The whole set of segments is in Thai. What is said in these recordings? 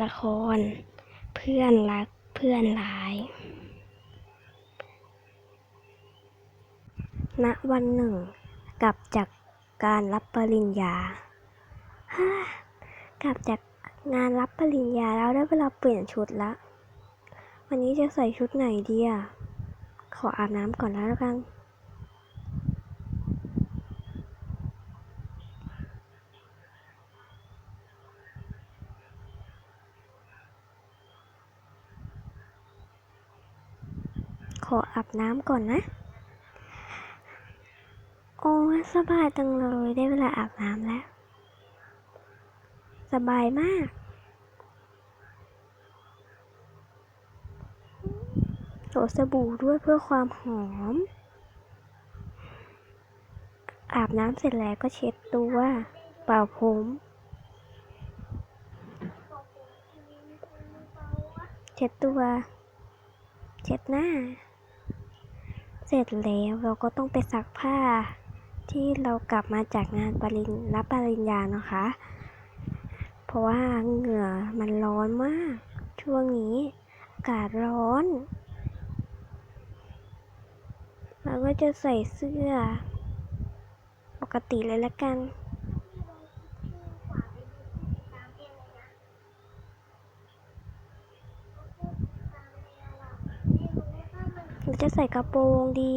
ละคร เพื่อนรักเพื่อนร้าย ณ วันหนึ่ง กลับจากการรับปริญญาฮ่ากลับจากงานรับปริญญาแล้วได้เวลาเปลี่ยนชุดละ วันนี้จะใส่ชุดไหนดีอะ ขออาบน้ำก่อนแล้วกัน ออาบน้ำก่อนนะ โอ้สบายจังเลยได้เวลาอาบน้ำแล้ว สบายมาก โหลสบู่ด้วยเพื่อความหอม อาบน้ำเสร็จแล้วก็เช็ดตัวเป่าผมเช็ดตัว เช็ดหน้า สร็จแล้วเราก็ต้องไปซักผ้า ที่เรากลับมาจากงานปริญรับปริญญานะคะ เพราะว่าเหงื่อมันร้อนมาก ช่วงนี้อากาศร้อนเราก็จะใส่เสื้อ ปกติเลยละกัน หรือ จะใส่กระโปรงดี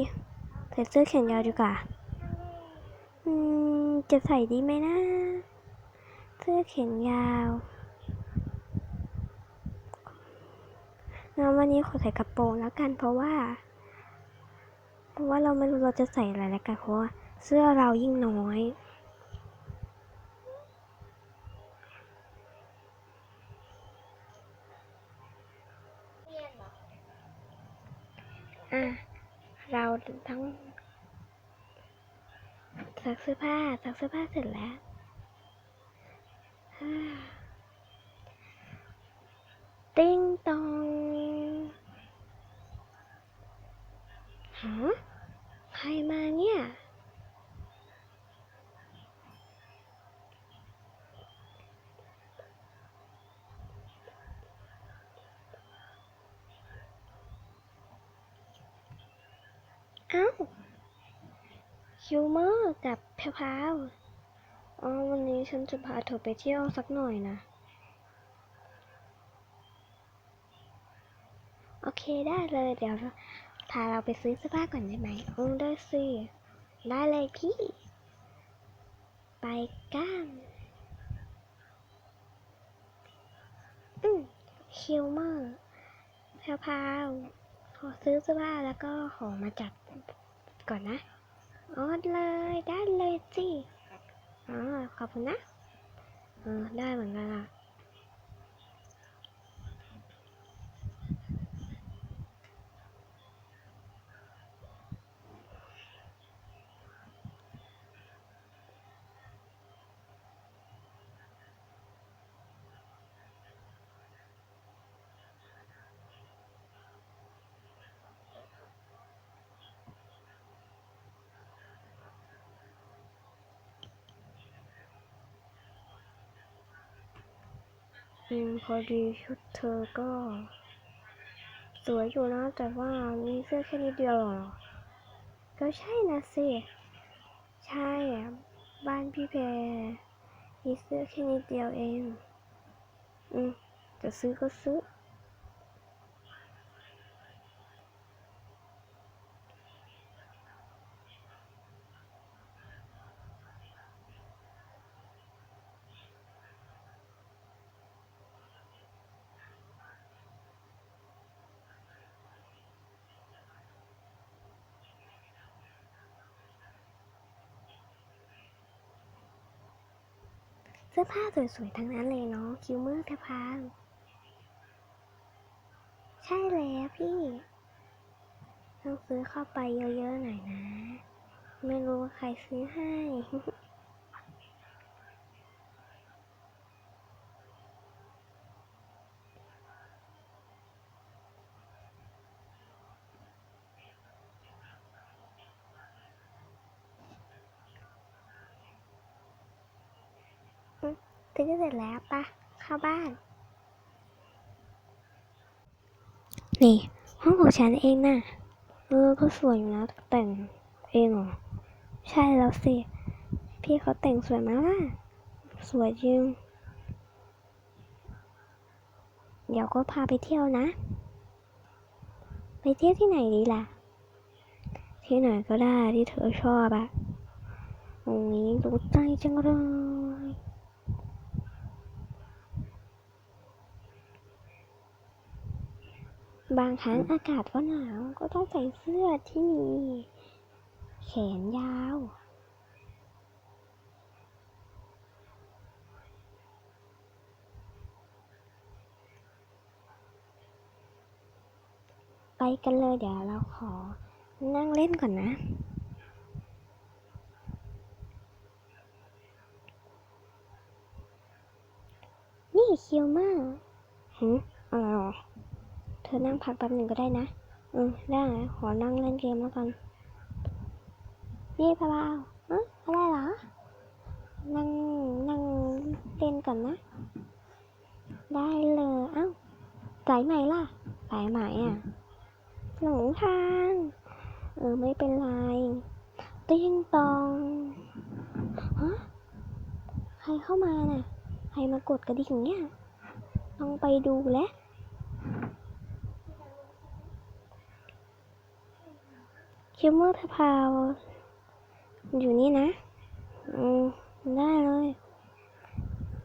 ใส่เสื้อแขนยาวดีกว่า อืม จะใส่ดีไหมนะ เสื้อแขนยาวงั้นวันนี้ขอใส่กระโปรงแล้วกันเพราะว่า เพราะว่าเราไม่รู้เราจะใส่อะไรแล้วกันเพราะว่าเสื้อเรายิ่งน้อย อะเราทั้งซักเสื้อผ้าซักเสื้อผ้าเสร็จแล้วอ่าติ้งตองฮะใครมาเนี่ย เอ้า คิวเมอร์กับแพรวพาวอ๋อวันนี้ฉันจะพาเธอไปเที่ยวสักหน่อยนะ โอเคได้เลยเดี๋ยวพาเราไปซื้อเสื้อผ้าก่อนได้ไหมอืมได้สิ ได้เลยพี่ ไปกันอืมคิวเมอร์แพรวพาวขอซื้อเสื้อผ้าแล้วก็ขอมาจัดก่อนนะ อ๋อเลยได้เลยสิอ๋อขอบคุณนะ เออได้เหมือนกันล่ะ อืมพอดีชุดเธอก็ สวยอยู่นะ แต่ว่ามีเสื้อแค่นิดเดียวหรอ ก็ใช่นะสิ ใช่บ้านพี่เพรมีเสื้อแค่นิดเดียวเอง อืมจะซื้อก็ซื้อ สื้อผ้าสวยๆทั้งนั้นเลยเนาะคิวเมอร์แพพางใช่แล้วพี่ต้องซื้อเข้าไปเยอะๆหน่อยนะ ไม่รู้ว่าใครซื้อให้ ซื้อเสร็จแล้วปะเข้าบ้าน นี่ห้องของฉันเองนะ่ะเออก็สวยอยู่นะแต่งเองเหรอใช่แล้วสิ พี่เขาแต่งสวยมากล่ะ สวยจริง เดี๋ยวก็พาไปเที่ยวนะ ไปเที่ยวที่ไหนดีล่ะ ที่ไหนก็ได้ที่เธอชอบอะตรงนี้รู้ใจจังเลย บางครั้งอากาศก็หนาวก็ต้องใส่เสื้อที่มี แขนยาว ไปกันเลยเดี๋ยวเราขอนั่งเล่นก่อนนะนี่คิวมากหืมอะไรหรอ เธอนั่งพักแป๊บหนึ่งก็ได้นะ อืมได้ขอนั่งเล่นเกมแล้วกัน นี่พะบ่าวเอะอะไรเหรอ นั่งนั่งเล่นก่อนนะ ได้เลยเอ้าสายไหมล่ะสายไหมอะ หลงทาง เออไม่เป็นไร ติ้งตองฮะใครเข้ามาน่ะ ใครมากดกระดิ่งเนี่ยลองไปดูแลว คิวเมอร์พาวอยู่นี่นะ อืม ได้เลย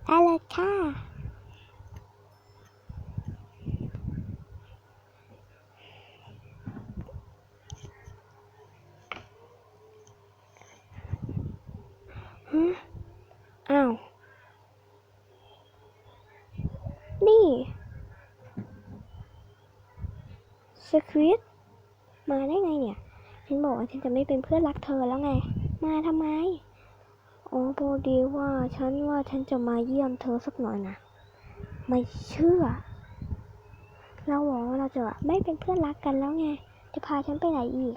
ได้เลยค่ะฮะอ้าว นี่สควิตมาได้ไงเนี่ย บอกว่าฉันจะไม่เป็นเพื่อนรักเธอแล้วไง มาทำไม อ๋อพอดีว่าฉันว่าฉันจะมาเยี่ยมเธอสักหน่อยนะ ไม่เชื่อ เราบอกว่าเราจะไม่เป็นเพื่อนรักกันแล้วไง จะพาฉันไปไหนอีก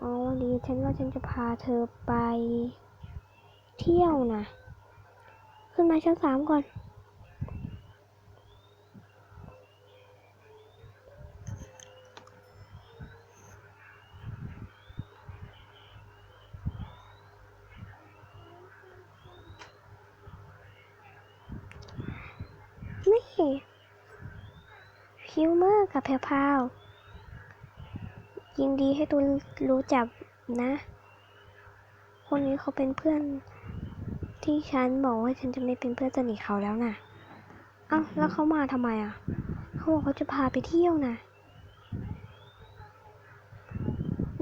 อ๋อวันนี้ฉันว่าฉันจะพาเธอไป เที่ยวนะ ขึ้นมาชั้นสามก่อน นี่ ฮิวเมอร์กับแพรวพราวยินดีให้ตูนรู้จักนะ คนนี้เขาเป็นเพื่อนที่ฉันบอกว่าฉันจะไม่เป็นเพื่อนสนิทเขาแล้วน่ะ เอ้าแล้วเขามาทำไมอะ เขาบอกเขาจะพาไปเที่ยวน่ะ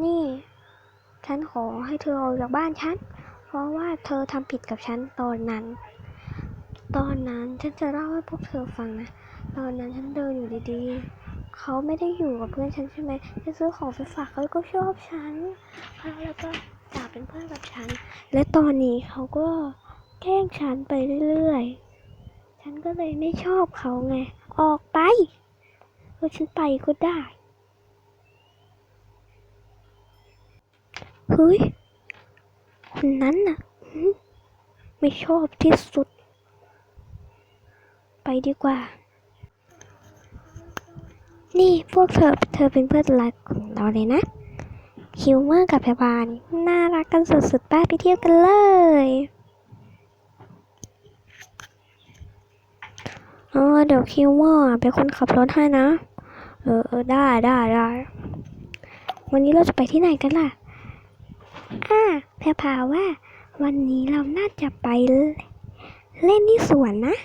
นี่ ฉันขอให้เธอออกจากบ้านฉัน เพราะว่าเธอทำผิดกับฉันตอนนั้น ตอนนั้นฉันจะเล่าให้พวกเธอฟังนะ ตอนนั้นฉันเดินอยู่ดีๆ เขาไม่ได้อยู่กับเพื่อนฉันใช่ไหมฉันซื้อของไปฝากเขาก็ชอบฉันแล้วก็อยากเป็นเพื่อนกับฉัน และตอนนี้เขาก็แกล้งฉันไปเรื่อยๆ ฉันก็เลยไม่ชอบเขาไง ออกไปเออฉันไปก็ได้ เฮ้ย คนนั้นน่ะ ไม่ชอบที่สุด ไปดีกว่า นี่พวกเธอเธอเป็นเพื่อนรักของเราเลยนะ คิวเมอร์กับพยาบาลน่ารักกันสุดๆป้าไปเที่ยวกันเลยเออเดี๋ยวคิวเมอร์เป็นคนขับรถให้นะ เออได้ได้ได้ วันนี้เราจะไปที่ไหนกันล่ะ อ่าแพรพาว่า วันนี้เราน่าจะไปเล่นที่สวนนะ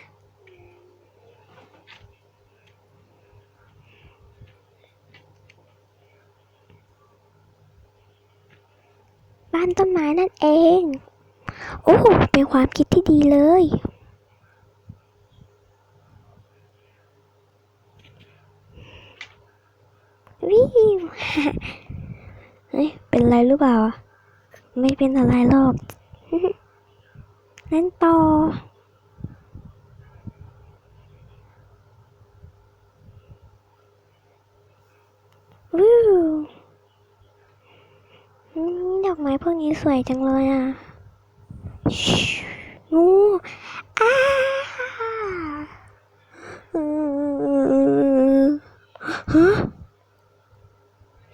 บ้าน ต้นไม้นั่นเอง โอ้โหเป็นความคิดที่ดีเลย วิวเฮ้ย เป็นไรหรือเปล่า ไม่เป็นอะไรหรอก เล่นต่อ วิวอืมดอก ไม้พวกนี้สวยจังเลยอะงูอ้าอืมฮะ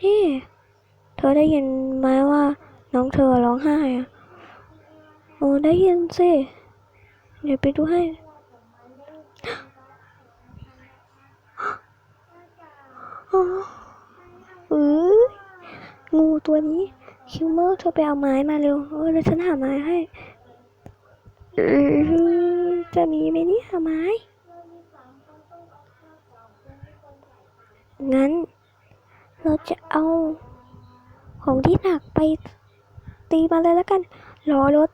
นี่ เธอได้ยินไหมว่าน้องเธอร้องไห้อะโอ้ได้ยินสิ เดี๋ยวไปดูให้อ๋อเอองูตัวนี้ คิวเมอร์เธอไปเอาไม้มาเร็วเออเดี๋ยวฉันหาไม้ให้จะมีไหมนี่ยไม้ งั้น เราจะเอาของที่หนักไปตีมาเลยแล้วกันล้อรถ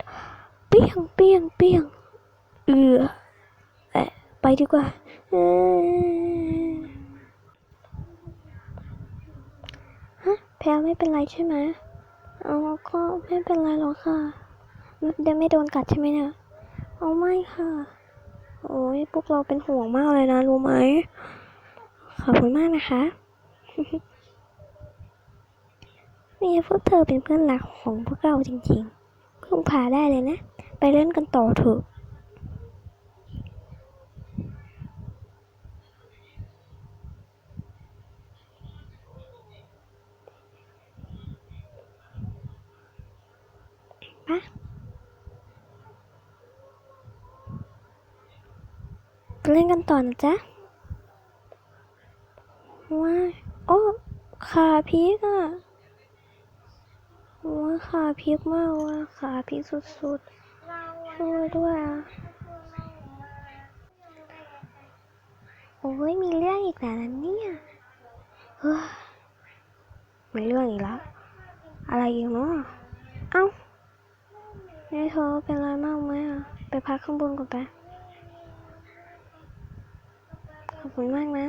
เปี้ยงเปี้ยงเปี้ยงเอือเอะไปดีกว่าฮะแพลไม่เป็นไรใช่ไหม เอก็ไม่เป็นไรหรอกค่ะเดี๋ยวไม่โดนกัดใช่ไหมเนี่ยเอาไม่ค่ะ โอ้ยพวกเราเป็นห่วงมากเลยนะรู้ไหมขอบคุณมากนะคะนี่พวกเธอเป็นเพื่อนรักของพวกเราจริงๆพึ่งพาได้เลยนะ ไปเล่นกันต่อเถอะ เล่นกันต่อนะจ๊ะว้าโอ้ขาพลิกอะว้าขาพลิกมากว่ะขาพลิกสุดๆ ช่วยด้วยอะโอ้ยมีเรื่องอีกแล้วนเนี่ยเฮ้ยมีเรื่องอีกแล้ว อะไรอีกเนาะเอ้านี่เธอเป็นไรมากไหมอะ ไปพักข้างบนก่อนไป ขอบ คุณมากนะ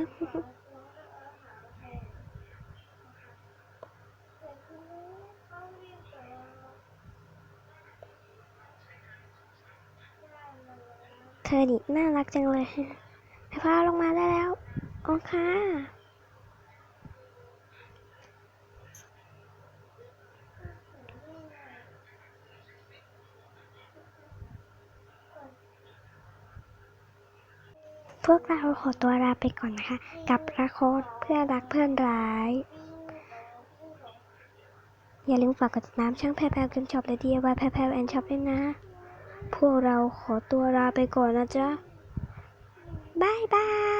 เธอดิน่ารักจังเลยไปพาลงมาได้แล้ว โอเค พวกเราขอตัวลาไปก่อนนะคะ กับละครเพื่อนรักเพื่อนร้าย อย่าลืมฝากกดติดตามช่างแพรแพรเกมช็อปและดีวายแพรแพรแอนช็อปด้วยนะ พวกเราขอตัวลาไปก่อนนะจ๊ะบายบาย